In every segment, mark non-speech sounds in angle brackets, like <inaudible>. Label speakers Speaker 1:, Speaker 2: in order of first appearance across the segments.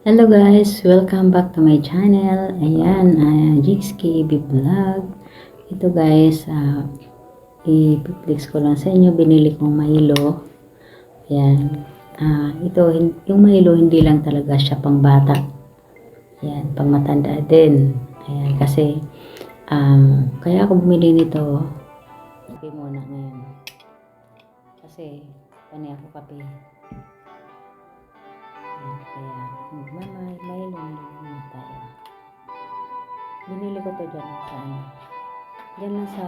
Speaker 1: Hello guys! Welcome back to my channel. Ayan, uh, Jixky B Vlog. Ito guys, uh, i-flex ko lang sa inyo. Binili kong Milo. Ayan. Ah, ito, yung Milo hindi lang talaga siya pang bata. Ayan, pang matanda din. Ayan, kasi um, kaya ako bumili nito. Kape muna ngayon. Kasi, panay ako kape. Ayan, kaya magmamay, may lumulungan na tayo. Binili ko to dyan sa ano. Dyan lang sa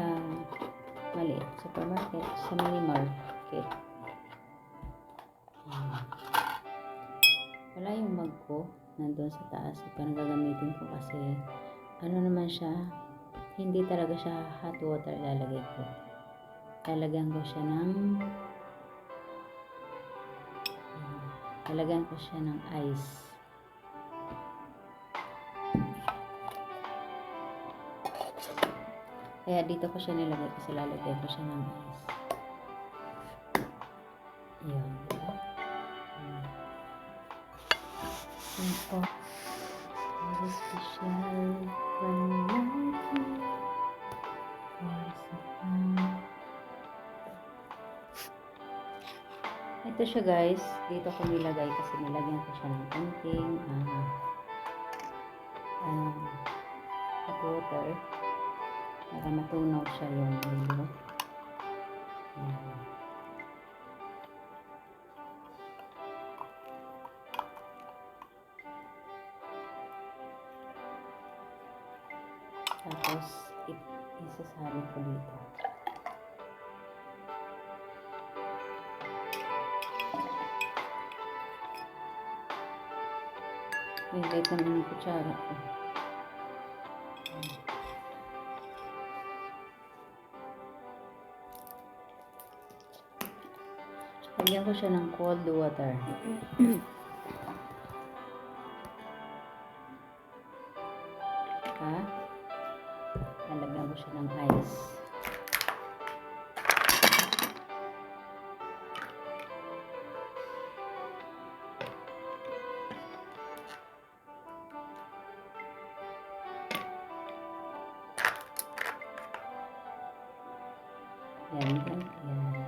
Speaker 1: maliit supermarket, sa mini market. Ayan. Wala yung mug ko nandun sa taas. Parang gagamitin ko kasi ano naman siya, hindi talaga siya hot water lalagay ko. Lalagyan ko siya ng Lalagyan ko siya ng ice. Kaya dito ko siya nilagay kasi lalagyan ko siya ng ice. Yun. Yun po. Very special when some Ito siya guys, dito ko nilagay kasi nilagyan ko siya ng konting uh, um, hot water para matunaw siya yung ulo. Tapos, isasali ko dito. Nilagay naman yung kutsara ko. Lagyan ko siya ng cold water. <clears throat> ha? Lalagyan ko siya ng ice. Yan, yan.